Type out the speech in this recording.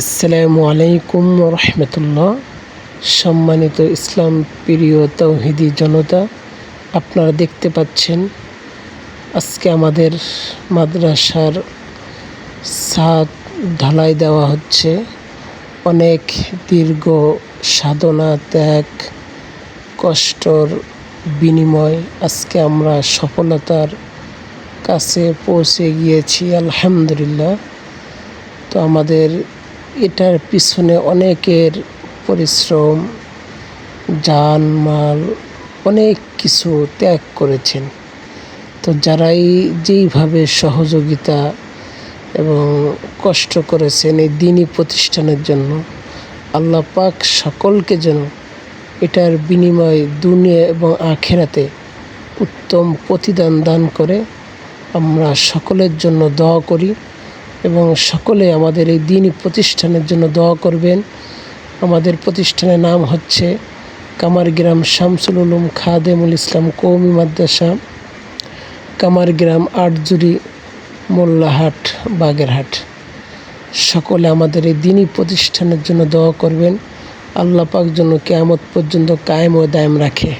আসসালামু আলাইকুম রহমতুল্লাহ। সম্মানিত ইসলাম প্রিয় তৌহিদি জনতা, আপনারা দেখতে পাচ্ছেন আজকে আমাদের মাদ্রাসার ছাদ ঢালাই দেওয়া হচ্ছে। অনেক দীর্ঘ সাধনা, ত্যাগ, কষ্টর বিনিময় আজকে আমরা সফলতার কাছে পৌঁছে গিয়েছি, আলহামদুলিল্লাহ। তো আমাদের এটার পিছনে অনেকের পরিশ্রম জান মাল অনেক কিছু ত্যাগ করেছেন। তো যারাই যেইভাবে সহযোগিতা এবং কষ্ট করেছেন এই দিনই প্রতিষ্ঠানের জন্য, আল্লাহ পাক সকলকে যেন এটার বিনিময় দুনিয়া এবং আখেরাতে উত্তম প্রতিদান দান করে, আমরা সকলের জন্য দোয়া করি। এবং সকলে আমাদের এই দিনই প্রতিষ্ঠানের জন্য দোয়া করবেন। আমাদের প্রতিষ্ঠানের নাম হচ্ছে কামারগ্রাম শামসুল উলুম খাদেমুল ইসলাম কৌমি মাদ্রাসা, কামারগ্রাম আটজুরি মোল্লাহাট, বাগেরহাট। সকলে আমাদের এই দিনই প্রতিষ্ঠানের জন্য দোয়া করবেন। আল্লাহ পাক জন্য কেয়ামত পর্যন্ত কায়েম ও দায়েম রাখে।